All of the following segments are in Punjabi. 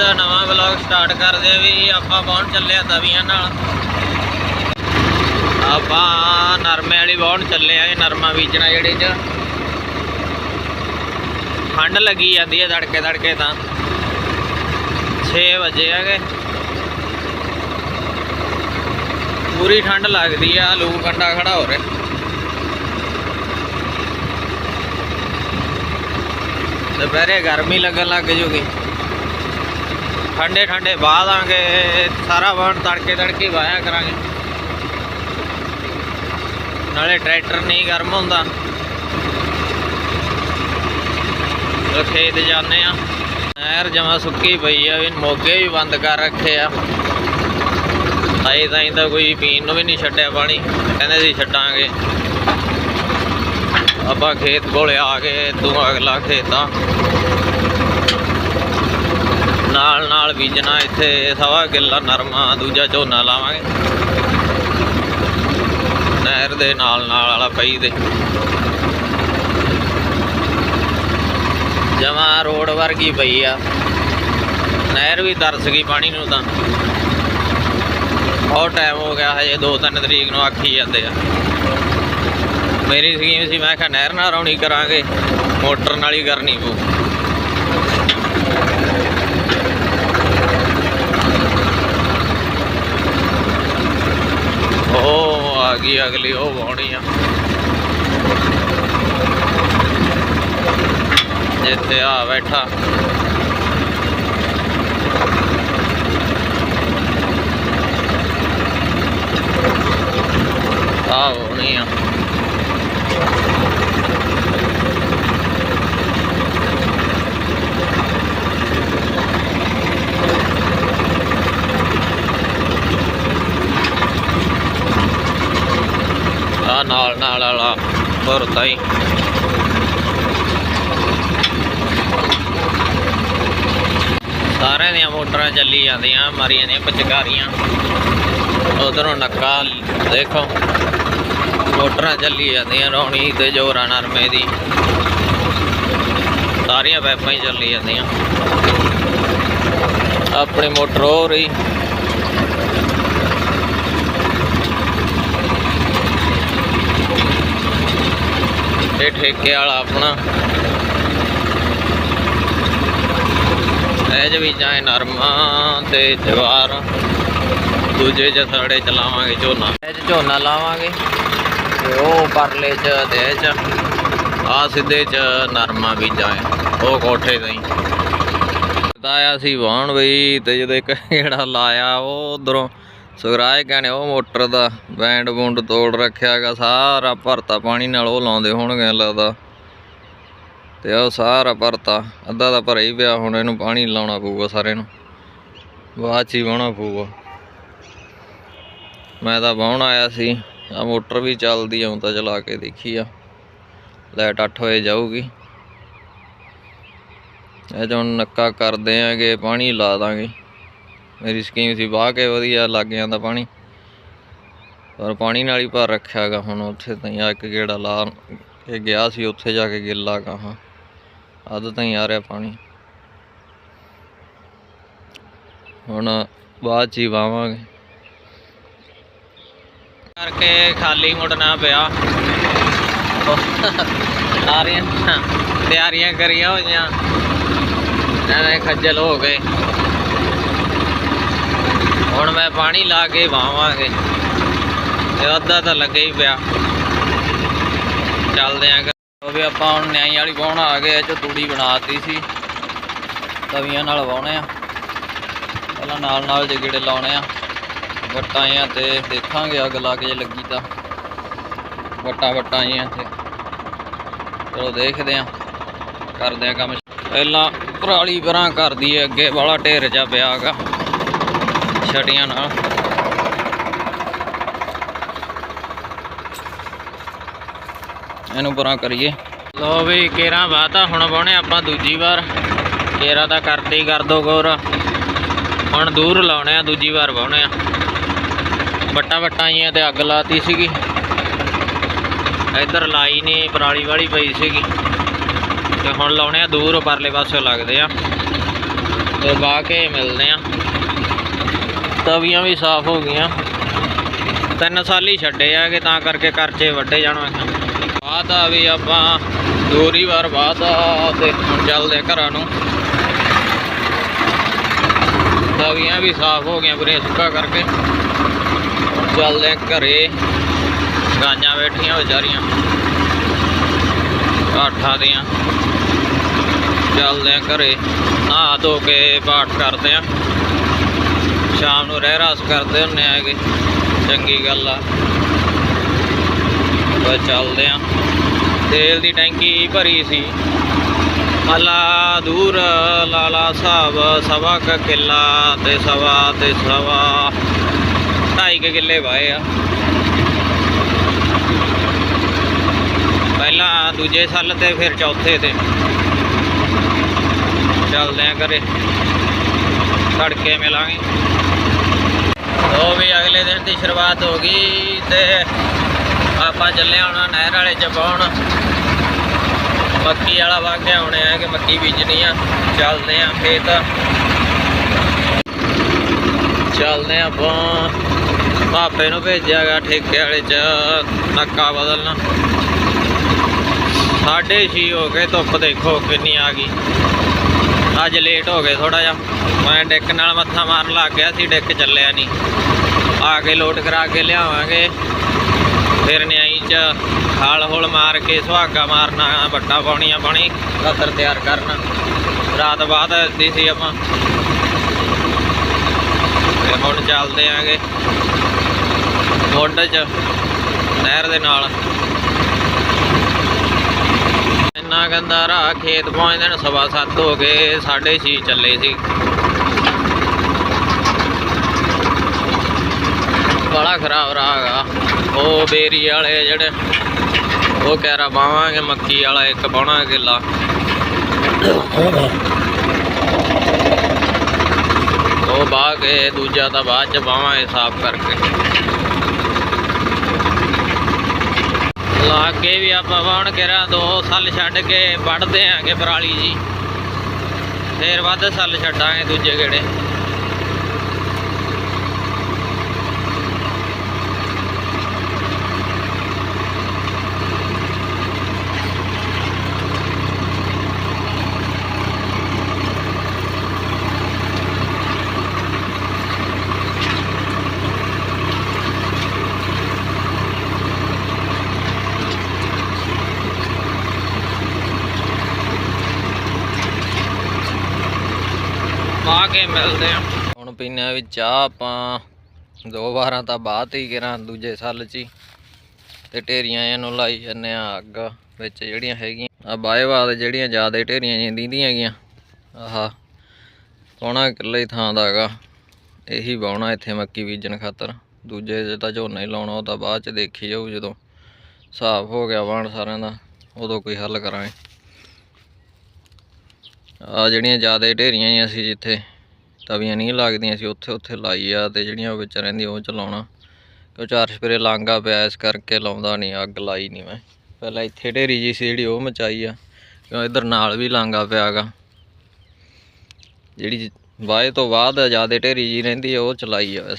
ਅੱਜ ਨਵਾਂ ਵਲੌਗ ਸਟਾਰਟ ਕਰਦੇ ਆ ਵੀ ਆਪਾਂ ਪਹੁੰਚ ਚੱਲੇ ਆ ਤਵੀਆਂ ਨਾਲ। ਆਪਾਂ ਨਰਮੇ ਵਾਲੀ ਪਹੁੰਚ ਚੱਲੇ ਆ, ਇਹ ਨਰਮਾ ਬੀਜਣਾ ਜਿਹੜੇ ਚ। ਠੰਡ ਲੱਗੀ ਜਾਂਦੀ ਹੈ ਧੜਕੇ ਧੜਕੇ ਤਾਂ। 6 ਵਜੇ ਹੈਗੇ। ਪੂਰੀ ਠੰਡ ਲੱਗਦੀ ਆ ਲੂ ਕੰਡਾ ਖੜਾ ਹੋ ਰਿਹਾ। ਦੁਪਹਿਰੇ ਗਰਮੀ ਲੱਗਣ ਲੱਗ ਜੂਗੀ। ਠੰਡੇ ਠੰਡੇ ਬਾਅਦ ਦਾਂਗੇ ਸਾਰਾ ਵਾਹਣ ਤੜਕੇ ਤੜਕੇ ਵਾਇਆ ਕਰਾਂਗੇ। ਨਾਲੇ ਟਰੈਕਟਰ ਨਹੀਂ ਗਰਮ ਹੁੰਦਾ। ਖੇਤ ਜਾਂਦੇ ਆ ਨਹਿਰ ਜਮਾ ਸੁੱਕੀ ਪਈ ਆ, ਵੀ ਮੋਗੇ ਵੀ ਬੰਦ ਕਰ ਰੱਖੇ ਆ। ਤਾਈ ਤਾਈ ਤਾਂ ਕੋਈ ਪੀਣ ਨੂੰ ਵੀ ਨਹੀਂ ਛੱਡਿਆ ਪਾਣੀ। ਕਹਿੰਦੇ ਸੀ ਛੱਡਾਂਗੇ। ਆਪਾਂ ਖੇਤ ਕੋਲੇ ਆ ਗਏ ਤੂੰ ਅਗਲਾ ਖੇਤਾਂ। ਨਾਲ ਬੀਜਣਾ ਇੱਥੇ, ਸਵਾ ਕਿੱਲਾ ਨਰਮਾ, ਦੂਜਾ ਝੋਨਾ ਲਾਵਾਂਗੇ। ਨਹਿਰ ਦੇ ਨਾਲ ਨਾਲ ਵਾਲਾ ਪਈ ਦੇ। ਜਮਾ ਰੋਡ ਵਰਗੀ ਪਈ ਆ। ਨਹਿਰ ਵੀ ਤਰਸ ਗਈ ਪਾਣੀ ਨੂੰ ਤਾਂ। ਬਹੁਤ ਟਾਈਮ ਹੋ ਗਿਆ, ਹਜੇ 2-3 ਤਰੀਕ ਨੂੰ ਆਖੀ ਜਾਂਦੇ ਆ। ਮੇਰੀ ਸਕੀਮ ਸੀ, ਮੈਂ ਕਿਹਾ ਨਹਿਰ ਨਾਲ ਰੌਣੀ ਕਰਾਂਗੇ, ਮੋਟਰ ਨਾਲ ਹੀ ਕਰਨੀ ਪਊ। ਉਹ ਆ ਗਈ ਅਗਲੀ ਉਹ ਵਾਉਣੀ ਆ। ਜਿੱਥੇ ਆ ਬੈਠਾ। ਆ ਵਾਉਣੀ ਆ ਨਾਲ ਨਾਲ ਵਾਲਾ ਭਰਤਾ ਹੀ। ਸਾਰਿਆਂ ਦੀਆਂ ਮੋਟਰਾਂ ਚੱਲੀ ਜਾਂਦੀਆਂ, ਮਾਰੀਆਂ ਦੀਆਂ, ਪਚਕਾਰੀਆਂ। ਉਧਰੋਂ ਨੱਕਾ, ਦੇਖੋ। ਮੋਟਰਾਂ ਚੱਲੀ ਜਾਂਦੀਆਂ, ਰੌਣੀ ਤੇ ਜੋਰਾਂ ਨਰਮੇ ਦੀ। ਸਾਰੀਆਂ ਪੈਪਾਂ ਹੀ ਚੱਲੀ ਜਾਂਦੀਆਂ। ਆਪਣੀ ਮੋਟਰ ਹੋ। ਰਹੀ ਇਹ ਠੇਕੇ ਵਾਲਾ ਆਪਣਾ। ਇਹ ਵੀ ਚਾਹੇ ਨਰਮਾ ਤੇ ਜਵਾਰ ਦੂਜੇ ਚ ਸਾਡੇ ਚਲਾਵਾਂਗੇ ਝੋਨਾ। ਇਹ 'ਚ ਝੋਨਾ ਲਾਵਾਂਗੇ ਤੇ ਉਹ ਪਰਲੇ ਚ ਤੇ ਚ। ਆ ਸਿੱਧੇ ਚ ਨਰਮਾ ਬੀਜਾਂਗੇ ਉਹ ਕੋਠੇ ਤੇ ਹੀ। ਆਇਆ ਸੀ ਵਾਹਣ ਬਈ ਤੇ ਜਦੋਂ ਇੱਕ ਜਿਹੜਾ ਲਾਇਆ ਉਹ ਉਧਰੋਂ। ਸੁਗਰਾਜ ਕਹਿੰਦੇ ਉਹ ਮੋਟਰ ਦਾ ਬੈਂਡ ਬੁੰਡ ਤੋੜ ਰੱਖਿਆਗਾ ਸਾਰਾ ਭਰਤਾ ਪਾਣੀ ਨਾਲ ਉਹ ਲਾਉਂਦੇ ਹੋਣਗੇ ਲੱਗਦਾ। ਤੇ ਉਹ ਸਾਰਾ ਭਰਤਾ, ਅੱਧਾ ਤਾਂ ਭਰਿਆ ਹੀ ਪਿਆ, ਹੁਣ ਇਹਨੂੰ ਪਾਣੀ ਲਾਉਣਾ ਪਊਗਾ ਸਾਰੇ ਨੂੰ। ਬਾਅਦ ਚ ਹੀ ਵਾਹੁਣਾ ਪਊਗਾ। ਮੈਂ ਤਾਂ ਵਾਹੁਣ ਆਇਆ ਸੀ ਆ ਮੋਟਰ ਵੀ ਚੱਲਦੀ ਆਉਂ ਤਾਂ ਚਲਾ ਕੇ ਦੇਖੀ ਆ। ਲਾਈਟ 8 ਵਜੇ ਜਾਊਗੀ। ਇਹ ਜੋ ਨੱਕਾ ਕਰਦੇ ਆਂਗੇ ਪਾਣੀ ਲਾ ਦਾਂਗੇ। ਮੇਰੀ ਸਕੀਮ ਸੀ, ਵਾਹ ਕੇ ਵਧੀਆ ਲੱਗ ਜਾਂਦਾ ਪਾਣੀ। ਪਰ ਪਾਣੀ ਨਾਲ ਹੀ ਭਰ ਰੱਖਿਆਗਾ ਹੁਣ ਉੱਥੇ ਤਾਂ ਆ ਇੱਕ ਗੇੜਾ ਲਾ ਕੇ ਗਿਆ ਸੀ, ਉੱਥੇ ਜਾ ਕੇ ਗਿੱਲਾ ਕਹਾ ਅੱਧ ਤਾਂ ਹੀ ਆ ਰਿਹਾ ਪਾਣੀ। ਹੁਣ ਬਾਅਦ ਚ ਹੀ ਵਾਵਾਂਗੇ। ਕਰਕੇ ਖਾਲੀ ਮੁੜਨਾ ਪਿਆ। ਸਾਰੀਆਂ ਤਿਆਰੀਆਂ ਕਰੀਆਂ ਹੋਈਆਂ। ਐਵੇਂ ਖੱਜਲ ਹੋ ਗਏ। ਹੁਣ ਮੈਂ ਪਾਣੀ ਲਾ ਕੇ ਵਾਵਾਂਗੇ। ਤੇ ਅੱਧਾ ਤਾਂ ਲੱਗੇ ਹੀ ਪਿਆ। ਚੱਲਦੇ ਆਂ ਉਹ ਵੀ ਆਪਾਂ ਹੁਣ ਨਿਆਈ ਵਾਲੀ ਵਾਹੁਣ ਆ ਗਏ ਇਹ ਚ ਤੂੜੀ ਬਣਾਤੀ ਸੀ। ਤਵੀਆਂ ਨਾਲ ਵਾਹੁਣੇ ਆ। ਪਹਿਲਾਂ ਨਾਲ ਨਾਲ ਜੇ ਗੇੜੇ ਲਾਉਣੇ ਆ। ਵੱਟਾਂ ਆਈਆਂ ਤੇ ਦੇਖਾਂਗੇ ਅੱਗ ਲਾ ਕੇ ਜੇ ਲੱਗੀ ਤਾਂ। ਵੱਟਾਂ ਵੱਟਾਂ ਆਈਆਂ ਤੇ ਚਲੋ ਦੇਖਦੇ ਆ। ਕਰਦੇ ਆ ਕੰਮ। ਪਹਿਲਾਂ ਪਰਾਲੀ ਪਰਾਂ ਕਰਦੀ ਏ, ਅੱਗੇ ਵਾਲਾ ਢੇਰ ਜਾ ਪਿਆ ਗਾ ਨਾਲ ਇਹਨੂੰ ਪਰਾਂ ਕਰੀਏ। ਲੋ ਵੀ ਕੇਰਾ ਬਾਤਾ ਹੁਣ ਬਾਉਣੇ ਆਪਾਂ ਦੂਜੀ ਵਾਰ। ਕੇਰਾ ਤਾਂ ਕਰਦੇ ਹੀ ਕਰ ਦੋ ਗੌਰ। ਹੁਣ ਦੂਰ ਲਾਉਣੇ ਆ, ਦੂਜੀ ਵਾਰ ਬਾਉਣੇ ਆ। ਵੱਟਾਂ ਵੱਟਾਂ ਆਈਆਂ ਤੇ ਅੱਗ ਲਾਤੀ ਸੀਗੀ। ਇੱਧਰ ਲਾਈ ਨਹੀਂ ਪਰਾਲੀ ਵਾਲੀ ਪਈ ਸੀਗੀ। ਤੇ ਹੁਣ ਲਾਉਣੇ ਆ ਦੂਰ, ਪਰਲੇ ਪਾਸੇ ਲੱਗਦੇ ਆ। ਤੇ ਬਾ ਕੇ ਮਿਲਦੇ ਆ। ਤਵੀਆਂ ਵੀ ਸਾਫ਼ ਹੋ ਗਈਆਂ। ਤਿੰਨ ਸਾਲ ਹੀ ਛੱਡੇ ਆ ਆਗੇ ਤਾਂ ਕਰਕੇ ਕਰਚੇ ਵੱਡੇ ਜਾਣਾ ਬਾਅਦ ਆ ਵੀ ਆਪਾਂ ਦੂਰੀ ਵਾਰ ਬਾਅਦ ਆ ਤੇ ਹੁਣ ਚੱਲਦੇ ਆ ਘਰਾਂ ਨੂੰ। ਤਵੀਆਂ ਵੀ ਸਾਫ਼ ਹੋ ਗਈਆਂ ਪੂਰੀਆਂ ਸੁੱਕਾ ਕਰਕੇ। ਚੱਲਦੇ ਆ ਘਰੇ। ਗਾਂਆਂ ਬੈਠੀਆਂ ਵਿਚਾਰੀਆਂ। ਕਾਠਾਂ ਦੀਆਂ। ਚੱਲਦੇ ਆ ਘਰੇ। ਨਹਾ ਧੋ ਕੇ ਪਾਠ ਕਰਦੇ ਆ। ਸ਼ਾਮ ਨੂੰ ਰਹਿ ਰਾਸ ਕਰਦੇ ਹੁੰਨੇ ਆਗੇ ਚੰਗੀ ਗੱਲ ਆ। ਬਸ ਚੱਲਦੇ ਆ। ਤੇਲ ਦੀ ਟੈਂਕੀ ਭਰੀ ਸੀ। ਅਲਾ ਦੂਰ, ਲਾਲਾ ਸਾਹਿਬ ਸਵਾ ਕ ਕਿੱਲਾ ਤੇ ਸਵਾ ਤੇ ਸਵਾ। ਢਾਈ ਕੁ ਕਿੱਲੇ ਵਾਏ ਆ। ਪਹਿਲਾਂ ਦੂਜੇ ਸਾਲ ਤੇ, ਫਿਰ ਚੌਥੇ ਤੇ। ਚੱਲਦੇ ਆ ਘਰੇ। ਤੜਕੇ ਮਿਲਾਂਗੇ। ਉਹ ਵੀ ਅਗਲੇ ਦਿਨ ਦੀ ਸ਼ੁਰੂਆਤ ਹੋ ਗਈ ਤੇ ਆਪਾਂ ਚੱਲੇ ਹੁਣ ਨਹਿਰ ਵਾਲੇ ਚ ਪਾਉਣ। ਮੱਕੀ ਵਾਲਾ ਵਾਗੇ ਆਉਣੇ ਆ ਕਿ ਮੱਕੀ ਬੀਜਣੀ ਆ। ਚੱਲਦੇ ਆ ਖੇਤ। ਚੱਲਦੇ ਆ ਆਪਾਂ। ਭਾਪੇ ਨੂੰ ਭੇਜਿਆਗਾ ਠੇਕੇ ਵਾਲੇ ਚ ਨੱਕਾ ਬਦਲਣਾ। ਸਾਢੇ ਛੇ ਹੋ ਗਏ, ਧੁੱਪ ਦੇਖੋ ਕਿੰਨੀ ਆ ਗਈ। ਅੱਜ ਲੇਟ ਹੋ ਗਏ ਥੋੜਾ ਜਿਹਾ। ਮੈਂ ਡਿੱਕ ਨਾਲ ਮੱਥਾ ਮਾਰਨ ਲੱਗ ਗਿਆ ਸੀ, ਡਿੱਕ ਚੱਲਿਆ ਨਹੀਂ। ਆ ਕੇ ਲੋਟ ਕਰਾ ਕੇ ਲਿਆਵਾਂਗੇ। ਫਿਰ ਨਿਆਈ ਚ ਹਾਲ ਹੋਲ ਮਾਰ ਕੇ ਸੁਹਾਗਾ ਮਾਰਨਾ ਵੱਟਾ ਪਾਉਣੀਆਂ ਪਾਣੀ ਖਾਤਰ ਤਿਆਰ ਕਰਨਾ। ਰਾਤ ਬਾਅਦ ਦੀ ਸੀ ਆਪਾਂ। ਤੇ ਹੁਣ ਚੱਲਦੇ ਆਂਗੇ ਮੁੱਢ ਚ, ਨਹਿਰ ਦੇ ਨਾਲ। ਇੰਨਾ ਗੰਦਾ ਰਾਹ ਖੇਤ ਪਹੁੰਚਦੇ ਨੇ ਸਵਾ ਸੱਤ ਹੋ ਗਏ, ਸਾਢੇ ਛੇ ਚੱਲੇ ਸੀ। ਬੜਾ ਖਰਾਬ ਰਾਹ ਹੈਗਾ ਉਹ ਬੇਰੀ ਵਾਲੇ ਜਿਹੜੇ, ਉਹ ਕਹਿ ਰਾ ਬਾਵਾਂਗੇ ਮੱਕੀ ਵਾਲਾ ਇੱਕ ਬਾਉਣਾ ਕਿੱਲਾ। ਉਹ ਬਾਹ ਕੇ, ਦੂਜਾ ਤਾਂ ਬਾਅਦ ਚ ਬਾਵਾਂਗੇ ਸਾਫ਼ ਕਰਕੇ। ਲਾਗੇ ਵੀ ਆਪਾਂ ਵਾਉਣ ਕੇਰਾ ਦੋ ਸਾਲ ਛੱਡ ਕੇ ਵੱਢਦੇ ਆਂਗੇ ਪਰਾਲੀ ਜੀ। ਫੇਰ ਵੱਧ ਸਾਲ ਛੱਡਾਂਗੇ ਦੂਜੇ ਗੇੜੇ ਪਾ ਕੇ ਮਿਲਦੇ ਆ। ਹੁਣ ਪੀਨੇ ਆ ਵੀ ਚਾਹ ਆਪਾਂ। ਦੋ ਵਾਰਾਂ ਤਾਂ ਬਾਅਦ ਹੀ ਕਰਾਂ ਦੂਜੇ ਸਾਲ ਚ ਹੀ। ਤੇ ਢੇਰੀਆਂ ਇਹਨੂੰ ਲਾਈ ਜੰਨੇ ਆ ਅੱਗ ਵਿੱਚ ਜਿਹੜੀਆਂ ਹੈਗੀਆਂ। ਆ ਬਾਏਵਾਦ ਜਿਹੜੀਆਂ ਜ਼ਿਆਦਾ ਢੇਰੀਆਂ ਜਿਹੀਆਂ ਦੀਂਦੀਆਂ ਹੈਗੀਆਂ। ਆਹਾ ਪੌਣਾ ਕਿੱਲੇ ਥਾਂ ਦਾ ਹੈਗਾ। ਇਹੀ ਵਾਉਣਾ ਇੱਥੇ ਮੱਕੀ ਬੀਜਣ ਖਾਤਰ। ਦੂਜੇ 'ਚ ਤਾਂ ਝੋਨਾ ਹੀ ਲਾਉਣਾ, ਉਹ ਤਾਂ ਬਾਅਦ ਚ ਦੇਖੀ ਜਾਊ ਜਦੋਂ ਹਿਸਾਬ ਹੋ ਗਿਆ ਵਾਣ ਸਾਰਿਆਂ ਦਾ, ਉਦੋਂ ਕੋਈ ਹੱਲ ਕਰਾਂਗੇ। ਆ ਜਿਹੜੀਆਂ ਜ਼ਿਆਦਾ ਢੇਰੀਆਂ ਹੀ ਅਸੀਂ ਜਿੱਥੇ ਤਵੀਆਂ ਨਹੀਂ ਲੱਗਦੀਆਂ ਸੀ, ਉੱਥੇ ਉੱਥੇ ਲਾਈ ਆ ਤੇ ਜਿਹੜੀਆਂ ਉਹ ਵਿੱਚ ਰਹਿੰਦੀਆਂ ਉਹ ਚਲਾਉਣਾ। ਕਿਉਂ ਚਾਰ ਸਪਰੇ ਲਾਂਗਾ ਪਿਆ, ਇਸ ਕਰਕੇ ਲਾਉਂਦਾ ਨਹੀਂ ਅੱਗ ਲਾਈ ਨਹੀਂ ਮੈਂ। ਪਹਿਲਾਂ ਇੱਥੇ ਢੇਰੀ ਜੀ ਸੀ ਜਿਹੜੀ, ਉਹ ਮਚਾਈ ਆ। ਕਿਉਂ ਇੱਧਰ ਨਾਲ ਵੀ ਲਾਂਗਾ ਪਿਆਗਾ। ਜਿਹੜੀ ਵਾਏ ਤੋਂ ਬਾਅਦ ਜ਼ਿਆਦਾ ਢੇਰੀ ਜੀ ਰਹਿੰਦੀ ਆ, ਉਹ ਚਲਾਈ ਆ ਬਸ।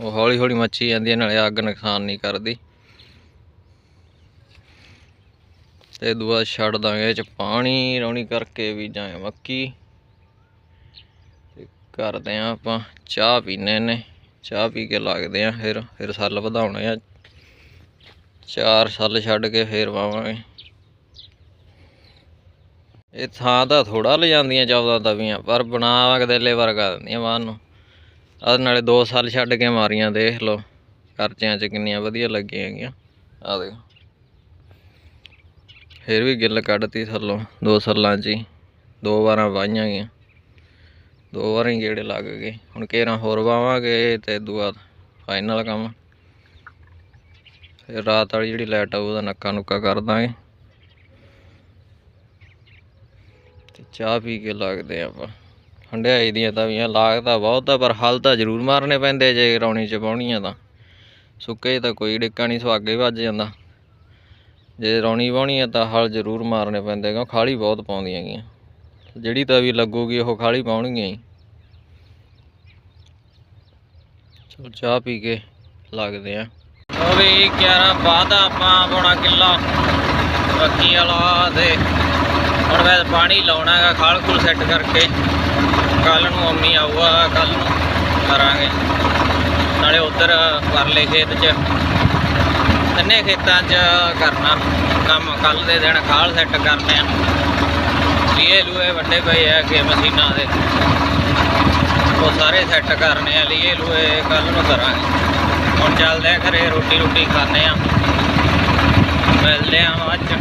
ਉਹ ਹੌਲੀ ਹੌਲੀ ਮੱਚੀ ਜਾਂਦੀ ਆ, ਨਾਲੇ ਅੱਗ ਨੁਕਸਾਨ ਨਹੀਂ ਕਰਦੀ। ਤੇ ਦੁਆ ਛੱਡ ਦਾਂਗੇ ਇਹ ਚ ਪਾਣੀ, ਰੌਣੀ ਕਰਕੇ ਵੀ ਜਾਂ ਮੱਕੀ। ਕਰਦੇ ਆ ਆਪਾਂ। ਚਾਹ ਪੀਨੇ ਨੇ। ਚਾਹ ਪੀ ਕੇ ਲੱਗਦੇ ਆ ਫਿਰ। ਫਿਰ ਸੱਲ ਵਧਾਉਣੇ ਆ। ਚਾਰ ਸੱਲ ਛੱਡ ਕੇ ਫੇਰ ਵਾਵਾਂਗੇ। ਇਹ ਥਾਂ ਤਾਂ ਥੋੜਾ ਲੈ ਜਾਂਦੀਆਂ 14 ਤਵੀਆਂ, ਪਰ ਬਣਾ ਕਦੇਲੇ ਵਰਗਾ ਦਿੰਦੀਆਂ ਬਾਹਰ ਨੂੰ। ਆਹ ਨਾਲੇ 2 ਸਾਲ ਛੱਡ ਕੇ ਮਾਰੀਆਂ, ਦੇਖ ਲਓ। ਕਰਚਿਆਂ ਚ ਕਿੰਨੀਆਂ ਵਧੀਆ ਲੱਗੀਆਂ ਹੈਗੀਆਂ। ਆ ਦੇਖੋ। ਫਿਰ ਵੀ ਗਿੱਲ ਕੱਢਤੀ ਥੱਲੋਂ। ਦੋ ਸਾਲਾਂ 'ਚ ਹੀ। ਦੋ ਵਾਰਾਂ ਵਾਹੀਆਂ ਗਈਆਂ। ਦੋ ਵਾਰੀ ਗੇੜੇ ਲੱਗ ਗਏ। ਹੁਣ ਕੇਰਾਂ ਹੋਰ ਵਾਵਾਂਗੇ ਤੇ ਦੂਆ ਫਾਈਨਲ ਕੰਮ। ਫਿਰ ਰਾਤ ਵਾਲੀ ਜਿਹੜੀ ਲਾਈਟ ਆਊ ਉਹਦਾ ਨੱਕਾ ਨੁੱਕਾ ਕਰ ਦਾਂਗੇ। ਤੇ ਚਾਹ ਪੀ ਕੇ ਲੱਗਦੇ ਆਪਾਂ। ਹੰਡਿਆਈ ਦੀਆਂ ਤਵੀਆਂ ਲਾਗਦਾ ਬਹੁਤ ਆ, ਪਰ ਹਲ ਤਾਂ ਜ਼ਰੂਰ ਮਾਰਨੇ ਪੈਂਦੇ ਜੇ ਰੌਣੀ ਚ ਪਾਉਣੀਆਂ ਤਾਂ। ਸੁੱਕੇ 'ਚ ਤਾਂ ਕੋਈ ਡਿੱਕਾ ਨਹੀਂ, ਸੁਹਾਗੇ ਵੱਜ ਜਾਂਦਾ। ਜੇ ਰੌਣੀ ਵਾਹੁਣੀ ਆ ਤਾਂ ਹਲ ਜ਼ਰੂਰ ਮਾਰਨੇ ਪੈਂਦੇ ਕਿਉਂ ਖਾਲੀ ਬਹੁਤ ਪਾਉਂਦੀਆਂ ਗੀਆਂ। ਜਿਹੜੀ ਤਾਂ ਵੀ ਲੱਗੂਗੀ ਉਹ ਖਾਲੀ ਪਾਉਣਗੇ ਹੀ। ਚਲ ਚਾਹ ਪੀ ਕੇ ਲੱਗਦੇ ਆ। ਉਹ ਵੀ 11 ਬਾਅਦ ਆਪਾਂ ਬੋਣਾ ਕਿੱਲਾ ਰੱਖੀ ਵਾਲਾ ਤੇ ਹੁਣ ਮੈਂ ਪਾਣੀ ਲਾਉਣਾ ਹੈਗਾ, ਖਾਲ ਖੁਲ ਸੈੱਟ ਕਰਕੇ। ਕੱਲ ਨੂੰ ਅੰਮੀ ਆਊਗਾ ਕੱਲ ਨੂੰ ਕਰਾਂਗੇ। ਨਾਲੇ ਉਧਰ ਪਰਲੇ ਖੇਤ 'ਚ ਤਿੰਨੇ ਖੇਤਾਂ 'ਚ ਕਰਨਾ। ਕੰਮ ਕੱਲ ਦੇ ਦਿਨ ਖਾਲ ਸੈੱਟ ਕਰਨੇ ਆ। ਲੀਏ ਲੂਏ ਵੱਡੇ ਪਏ ਆ ਕਿ ਮਸ਼ੀਨਾਂ ਦੇ। ਉਹ ਸਾਰੇ ਸੈੱਟ ਕਰਨੇ ਆ ਲੀਏ ਲੂਏ ਕੱਲ ਨੂੰ ਕਰਾਂਗੇ। ਹੁਣ ਚੱਲਦੇ ਆ ਘਰੇ ਰੋਟੀ ਰੋਟੀ ਖਾਣੇ ਆ। ਮਿਲਦੇ ਆ ਬਾਅਦ ਚ